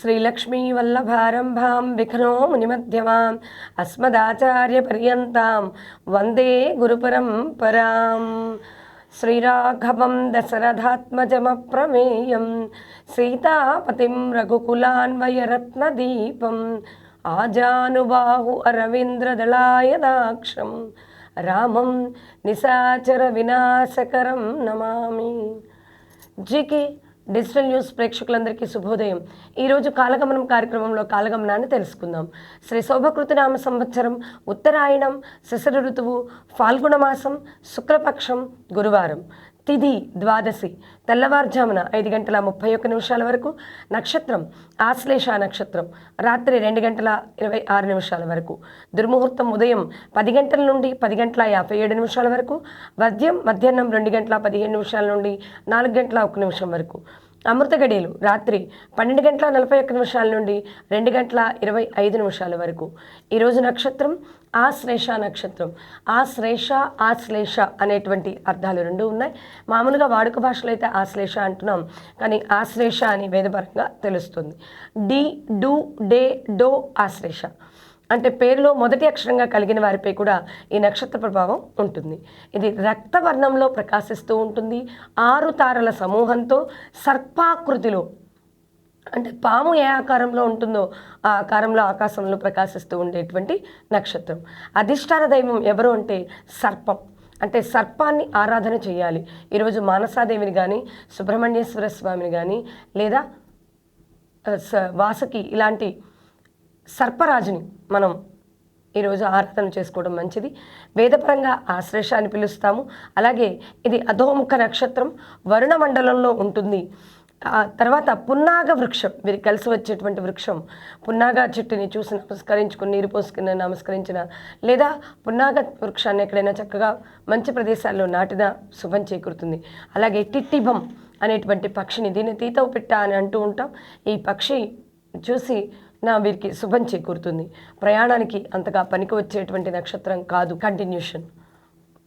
శ్రీలక్ష్మీవల్లభారంభాం విఘ్నో మునిమధ్యమాం అస్మదాచార్యపర్యంతాం వందే గురుపరంపరాం శ్రీరాఘవం దశరథాత్మజమప్రమేయం సీతాపతిం రఘుకులాన్వయరత్నదీపం ఆజానుబాహు అరవింద్రదళాయదాక్షం రామం నిశాచర వినాశకరం నమామి GK digital news ప్రేక్షకులందరికీ శుభోదయం. ఈరోజు కాలగమనం కార్యక్రమంలో కాలగమనాన్ని తెలుసుకుందాం. శ్రీ శోభకృతి నామ సంవత్సరం ఉత్తరాయణం శిశిర ఋతువు ఫాల్గుణ మాసం శుక్లపక్షం గురువారం. తిథి ద్వాదశి తెల్లవారుజామున ఐదు గంటల ముప్పై ఒక్క నిమిషాల వరకు నక్షత్రం ఆశ్లేష నక్షత్రం రాత్రి రెండు గంటల ఇరవై ఆరు నిమిషాల వరకు దుర్ముహూర్తం ఉదయం పది గంటల నుండి పది గంటల యాభై ఏడు నిమిషాల వరకు వద్యం మధ్యాహ్నం రెండు గంటల పదిహేను నిమిషాల నుండి నాలుగు గంటల ఒక నిమిషం వరకు. అమృత గడియలు రాత్రి పన్నెండు గంటల నలభై ఒక్క నిమిషాల నుండి రెండు గంటల ఇరవై ఐదు నిమిషాల వరకు. ఈరోజు నక్షత్రం ఆశ్లేష నక్షత్రం. ఆశ్లేష ఆశ్లేష అనేటువంటి అర్థాలు రెండు ఉన్నాయి. మామూలుగా వాడుక భాషలో అయితే ఆశ్లేష అంటున్నాం కానీ ఆశ్లేష అని వేదపరంగా తెలుస్తుంది. డి డు డే డో ఆశ్లేష అంటే పేరులో మొదటి అక్షరంగా కలిగిన వారిపై కూడా ఈ నక్షత్ర ప్రభావం ఉంటుంది. ఇది రక్తవర్ణంలో ప్రకాశిస్తూ ఉంటుంది. ఆరు తారల సమూహంతో సర్పాకృతిలో అంటే పాము ఏ ఆకారంలో ఉంటుందో ఆ ఆకారంలో ఆకాశంలో ప్రకాశిస్తూ ఉండేటువంటి నక్షత్రం. అధిష్టాన దైవం ఎవరు అంటే సర్పం. అంటే సర్పాన్ని ఆరాధన చేయాలి. ఈరోజు మానసాదేవిని కానీ సుబ్రహ్మణ్యేశ్వర స్వామిని కానీ లేదా స- వాసకి ఇలాంటి సర్పరాజుని మనం ఈరోజు ఆరాధన చేసుకోవడం మంచిది. వేదపరంగా ఆశ్లేష అని పిలుస్తాము. అలాగే ఇది అధోముఖ నక్షత్రం వరుణ మండలంలో ఉంటుంది. తర్వాత పున్నాగ వృక్షం వీరికి కలిసి వచ్చేటువంటి వృక్షం. పున్నాగ చెట్టుని చూసి నమస్కరించుకుని నీరు పోసుకుని నమస్కరించిన లేదా పున్నాగ వృక్షాన్ని ఎక్కడైనా చక్కగా మంచి ప్రదేశాల్లో నాటిన శుభం చేకూరుతుంది. అలాగే టిట్టిభం అనేటువంటి పక్షిని దీన్ని తీతవు పెట్ట అని అంటూ ఉంటాం. ఈ పక్షి చూసి నా వీరికి శుభం చేకూరుతుంది. ప్రయాణానికి అంతగా పనికి వచ్చేటువంటి నక్షత్రం కాదు కంటిన్యూషన్.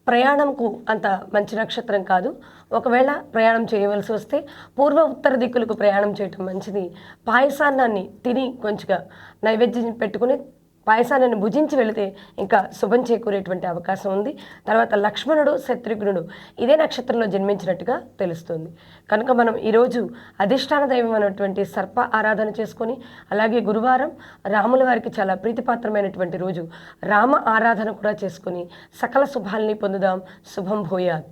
ప్రయాణంకు అంత మంచి నక్షత్రం కాదు. ఒకవేళ ప్రయాణం చేయవలసి వస్తే పూర్వ ఉత్తర దిక్కులకు ప్రయాణం చేయటం మంచిది. పాయసాన్నాన్ని తిని కొంచెంగా నైవేద్యం పెట్టుకుని పాయసాన్ని భుజించి వెళితే ఇంకా శుభం చేకూరేటువంటి అవకాశం ఉంది. తర్వాత లక్ష్మణుడు శత్రుఘ్నుడు ఇదే నక్షత్రంలో జన్మించినట్టుగా తెలుస్తుంది. కనుక మనం ఈరోజు అధిష్టాన దైవం అనేటువంటి సర్ప ఆరాధన చేసుకొని అలాగే గురువారం రాముల వారికి చాలా ప్రీతిపాత్రమైనటువంటి రోజు రామ ఆరాధన కూడా చేసుకొని సకల శుభాల్ని పొందుదాం. శుభం భూయాత్.